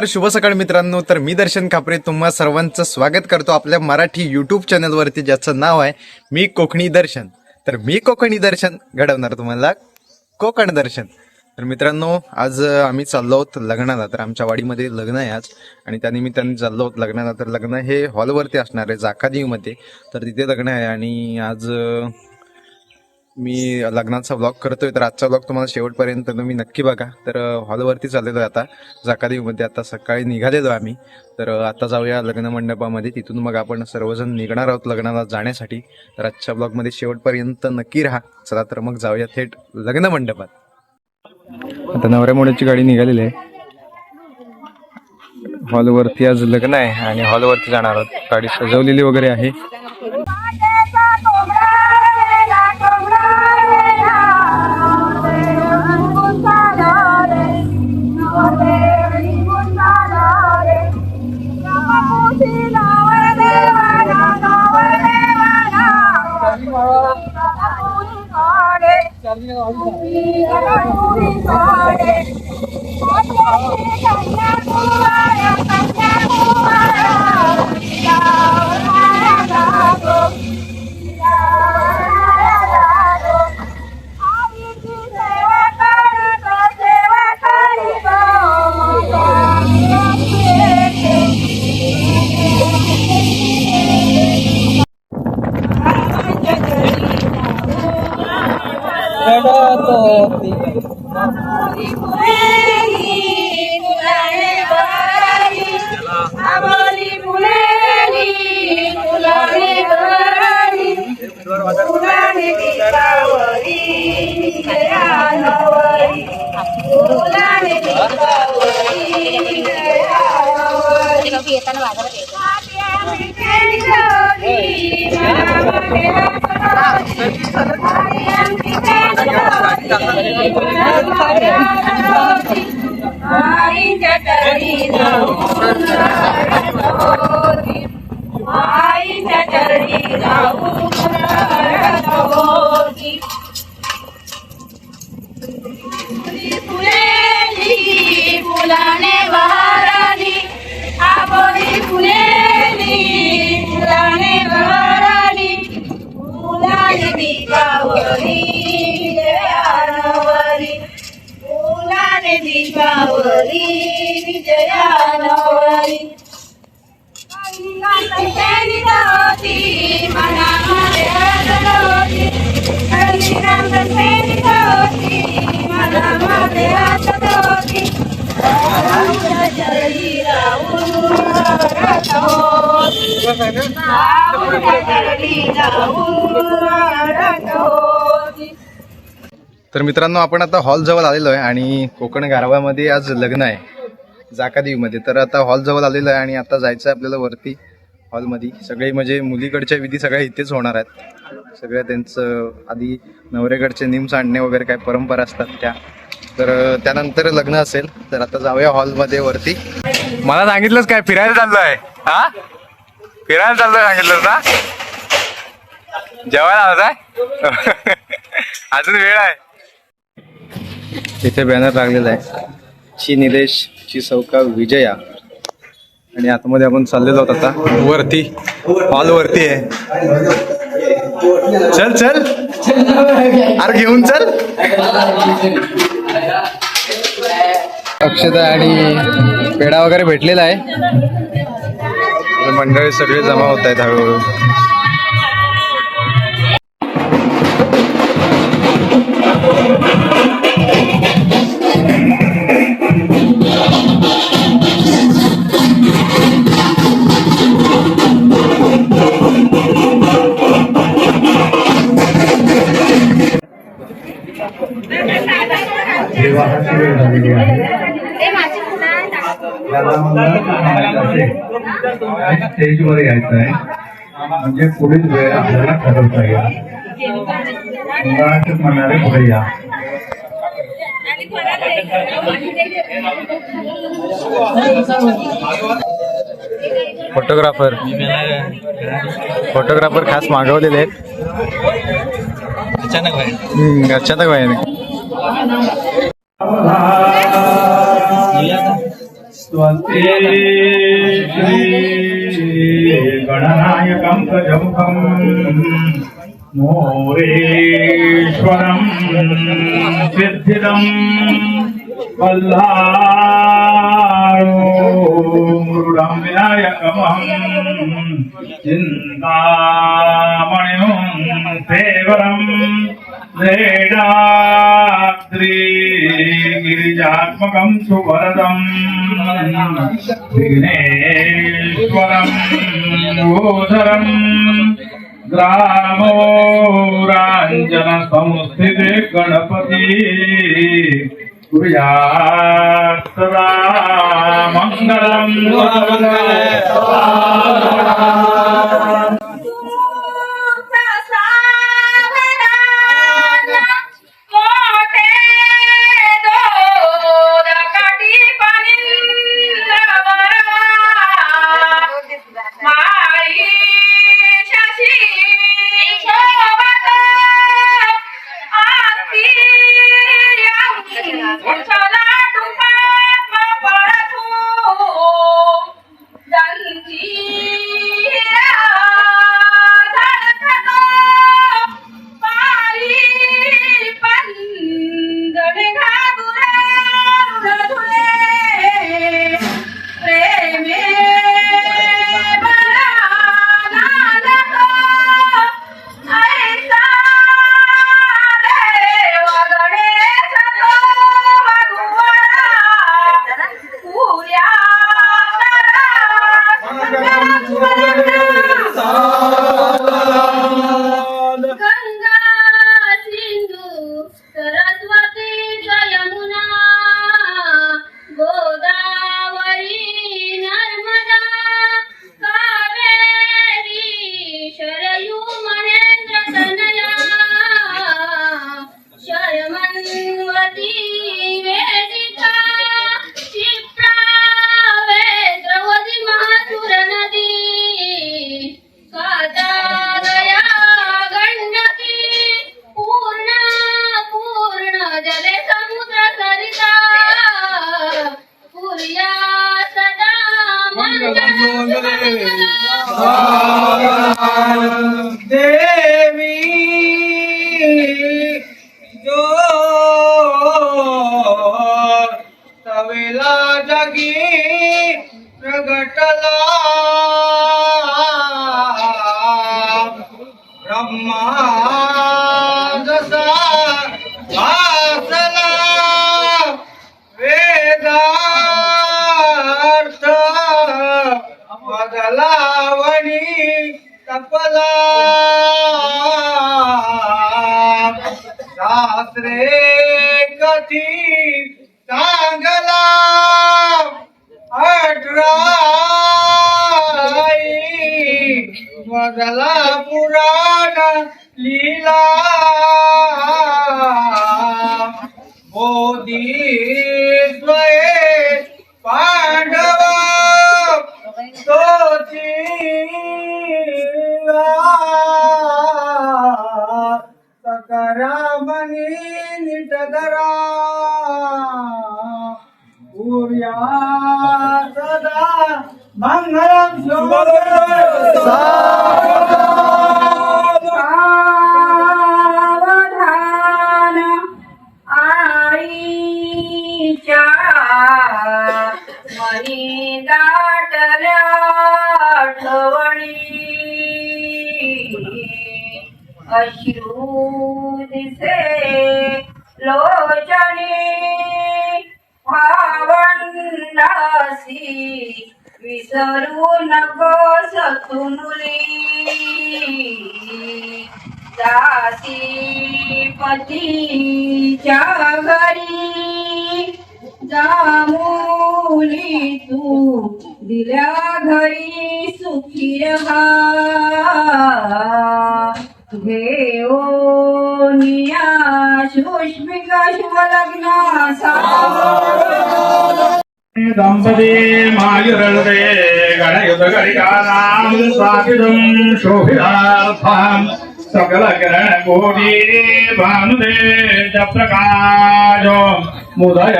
नमस्कार शुभ सकाळ मित्रांनो. तर मी दर्शन खापरे तुम्हा सर्वांचं स्वागत करतो आपल्या मराठी युट्यूब चॅनलवरती ज्याचं नाव आहे मी कोकणी दर्शन. तर मी कोकणी दर्शन घडवणार तुम्हाला. कोकण दर्शन. तर मित्रांनो आज आम्ही चाललो आहोत लग्नाला. तर आमच्या वाडीमध्ये लग्न आहे आज. आणि त्यानिमित्ताने चाललो आहोत लग्नाला. तर लग्न हे हॉलवरती असणार आहे जाखादीवमध्ये तर तिथे लग्न आहे. आणि आज मी लग्नाचा ब्लॉग करतोय तर आजचा ब्लॉग तुम्हाला शेवटपर्यंत तुम्ही नक्की बघा. तर हॉलवरती चाललेलो आहे आता जाकादेवीमध्ये. आता सकाळी निघालेलो आम्ही. तर आता जाऊया लग्न मंडपामध्ये. तिथून मग आपण सर्वजण निघणार आहोत लग्नाला जाण्यासाठी. तर आजच्या ब्लॉगमध्ये शेवटपर्यंत नक्की राहा. चला तर मग जाऊया थेट लग्न मंडपात. आता नवऱ्या मोड्याची गाडी निघालेली आहे. हॉलवरती आज लग्न आहे आणि हॉलवरती जाणार आहोत. गाडी सजवलेली वगैरे आहे. Thank you. people. आईच्या तर मित्रांनो आपण आता हॉल जवळ आलेलो आहे आणि कोकण गारवामध्ये आज लग्न आहे जाकादेवीमध्ये. तर आता हॉल जवळ आलेलो आहे आणि आता जायचं आहे आपल्याला वरती. हॉलमध्ये. सगळे म्हणजे मुलीकडच्या विधी सगळ्या इथेच होणार आहेत. सगळ्या त्यांचं आधी नवऱ्याकडचे निम सांडणे वगैरे काय परंपरा असतात त्या. तर त्यानंतर लग्न असेल तर आता जाऊया हॉलमध्ये वरती. मला सांगितलंच काय फिरायला चाललोय. हा? फिरायला चाललोय सांगितलं ना? जेवायला आलाय अजून वेळ आहे. इथे बॅनर लागलेला आहे. ची निलेश ची सौका विजया. आणि आतमध्ये आपण चाललेलो आहोत आता. वरती. हॉल वरती आहे. चल चल. अरे घेऊन चल. अक्षता आणि पेढा वगैरे भेटलेला आहे. मंडळी सगळे जमा होत आहेत हळूहळू. स्टेजवर यायचं आहे म्हणजे पुढील वेळ आपल्याला ठरवता येईल. म्हणणारे पुढे या. फोटोग्राफर. फोटोग्राफर खास मागवलेले आहेत. अचानक भाई हम्म, अचानक भाई स्वस्ति गणनायकं प्रजमुखम् मोरेश्वरम् सिद्धिदम् वल्लारोमुरुडं विनायकमहम् चिन्तामणिं सेवरम् वेदाद्रि गिरिजात्मकं सुवरदम् विघ्नेश्वरम् गोधरम् ग्रामोराञ्जन संस्थिते गणपति कुर्यात् सदा मङ्गलम् Thank you. बदलावणी तपला शास्त्रे कथी चांगला अठराई बदला पुराण. सकरामणी निटधरा पूर्या सदा मंगलम सावधान आईच्या मनी दाटल्या आठवणी अश्रू दिसे लोचनी भावंडासी विसरू नको सतुमुली दासी पतीच्या घरी जामुली तू दिल्या घरी सुखी रहा. घेऊनिया शुष्मिका शुभ लग्नाचा दंपती मायुरल्पे गणयुत गरिकानां स्वापितुं शोभितार्थां सकल किरण कोटी भानुदेश प्रकाश मुदय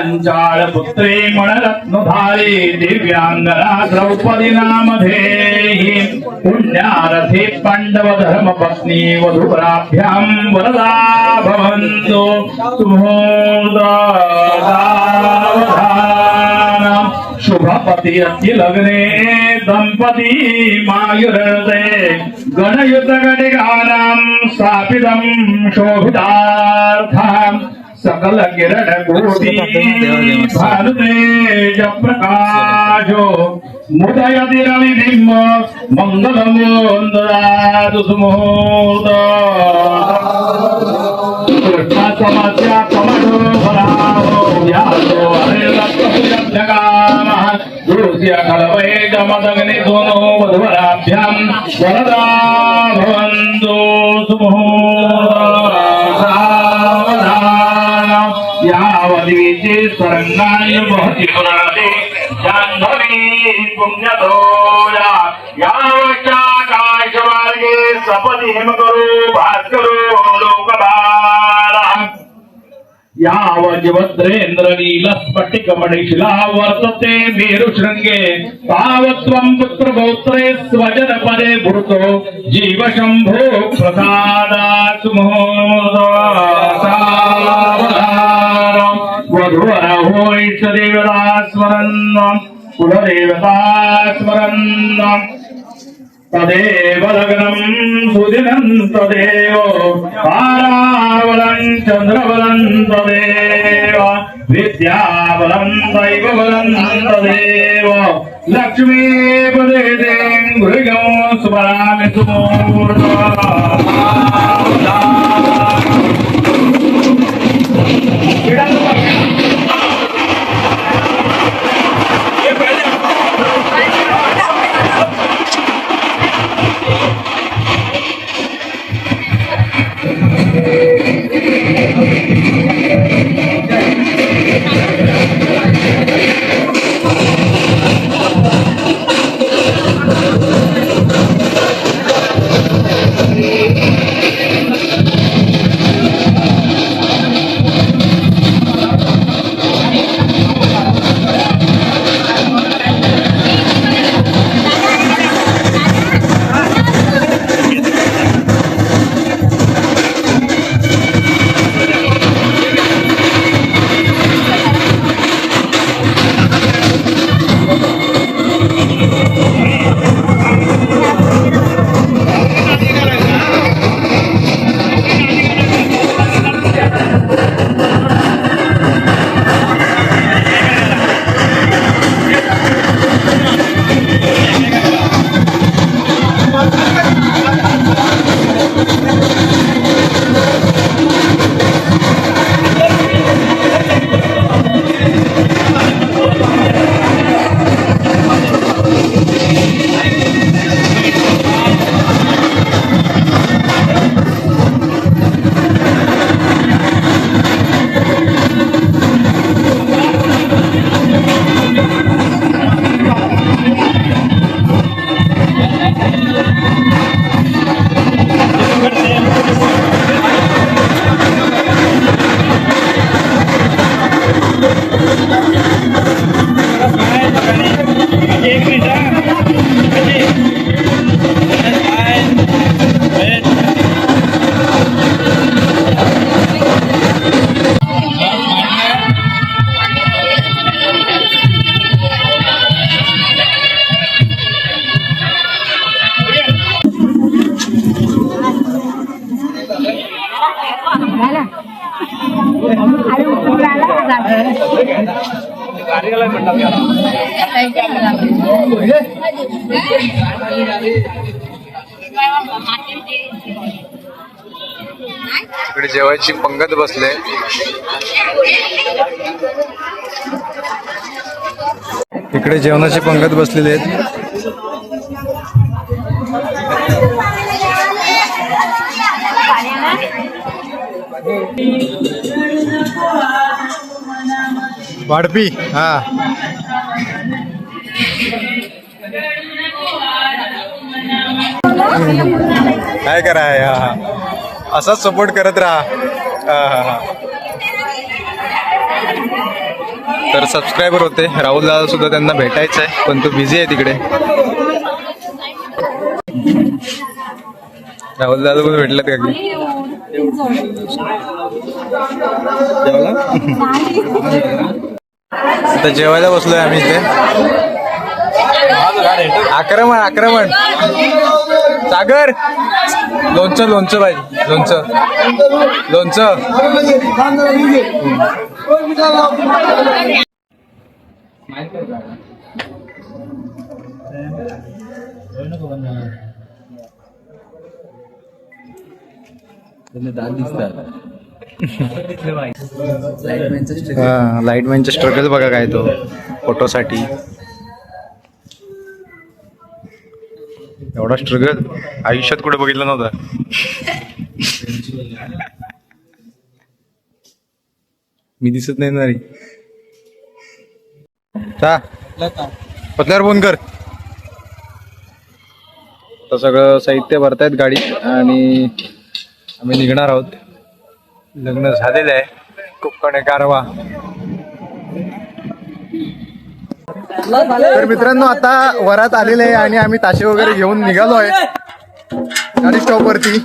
पांचाळ पुत्री मणरत्नधारी दिव्यांगना द्रौपदी नामधे पुण्यारथे पांडव धर्म पत्नी वधुराभ्याम वरदा भवन्तु शुभपती अति लग्ने दंपती मायुरते। गणयुत गणिगानां स्थापितं शोभितार्थम्। सकल किरण कोटी भारतेज प्रकाशो मुदयति रविबिंब मंगलम ददातु सुमुहूर्त कृष्णासमस्या कमलो फलाहो व्यासो हरे गुरुस्य कलवै जमदग्नि दोनो वधुवराभ्यां वरदा भवन्तु सुमुहूर्तावधानम् यावदीचे तरङ्गाय वहति पुराणे जाह्नवी पुण्यतोया यावच्चाकाशमार्गे सपदि हिमकरो भास्करो लोकबालः यावज्वद्रेन्द्रनीलस्फटिकमणिशिला वर्तते मेरुशृङ्गे तावत्त्वं पुत्रपौत्रे स्वजनपदे भूतो जीवशम्भो प्रसादातु దేవతాస్మరన్ తదేవ లగ్నం సుదినం తదేవ పారావలం చంద్రబలం తదేవ విద్యాబలం దైవబలం తదేవ లక్ష్మీపదే మృగం స్మరామి సుమూర్ణ स्मरामि सुमूर्धा इकडे जेवायची पंगत बसले. इकडे जेवणाची पंगत बसलेली आहेत. वाढपी हा. काय करा हा असाच सपोर्ट करत राहा. हा, हा, हा. तर सबस्क्रायबर होते. राहुल दादा सुद्धा त्यांना भेटायचं आहे पण तो बिझी आहे तिकडे. राहुल दादा पण भेटलात का की जेवला? आता जेवायला बसलोय आम्ही इथे. आक्रमण आक्रमण. सागर! लोणचं लोणचं पाहिजे लोणचं. लोणचं. लाईटमॅनचे स्ट्रगल बघा काय तो फोटोसाठी एवढा स्ट्रगल आयुष्यात कुठे बघितलं नव्हता. मी दिसत नाही ना रे. चा पतल्यावर फोन कर. तर सगळं साहित्य भरतायत गाडी आणि आम्ही निघणार आहोत. लग्न झालेलं आहे. कोकण कारवा. तर मित्रांनो आता वरात आलेले आहे आणि आम्ही ताशे वगैरे घेऊन निघालो आहे गाडी स्टॉप वरती.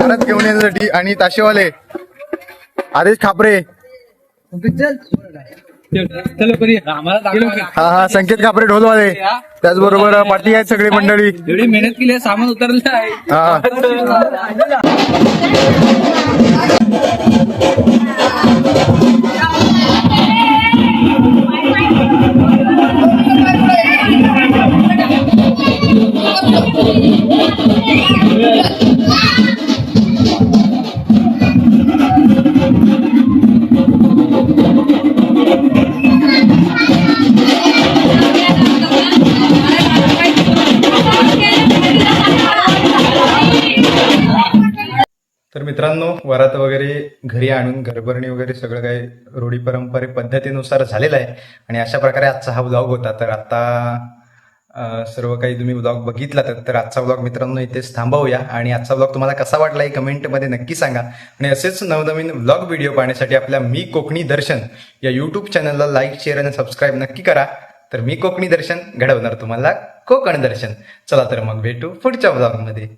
वरात घेऊन येण्यासाठी आणि ताशेवाले. आदेश खापरे. हा हा संकेत खापरे ढोलवाले. त्याचबरोबर पार्टी आहेत सगळी मंडळी. एवढी मेहनत केली आहे, सामान उतरलं आहे. हा. तर मित्रांनो वरात वगैरे घरी आणून घरभरणी वगैरे सगळं काही रूढी परंपरे पद्धतीनुसार झालेलं आहे. आणि अशा प्रकारे आजचा हा ब्लॉग होता. तर आता सर्व काही तुम्ही ब्लॉग बघितला तर तर आजचा ब्लॉग मित्रांनो इथेच थांबवूया. आणि आजचा ब्लॉग तुम्हाला कसा वाटला हे कमेंटमध्ये नक्की सांगा. आणि असेच नवनवीन ब्लॉग व्हिडिओ पाहण्यासाठी आपल्या मी कोकणी दर्शन या यूट्यूब चॅनलला लाईक शेअर आणि सबस्क्राईब नक्की करा. तर मी कोकणी दर्शन घडवणार तुम्हाला कोकण दर्शन. चला तर मग भेटू पुढच्या ब्लॉगमध्ये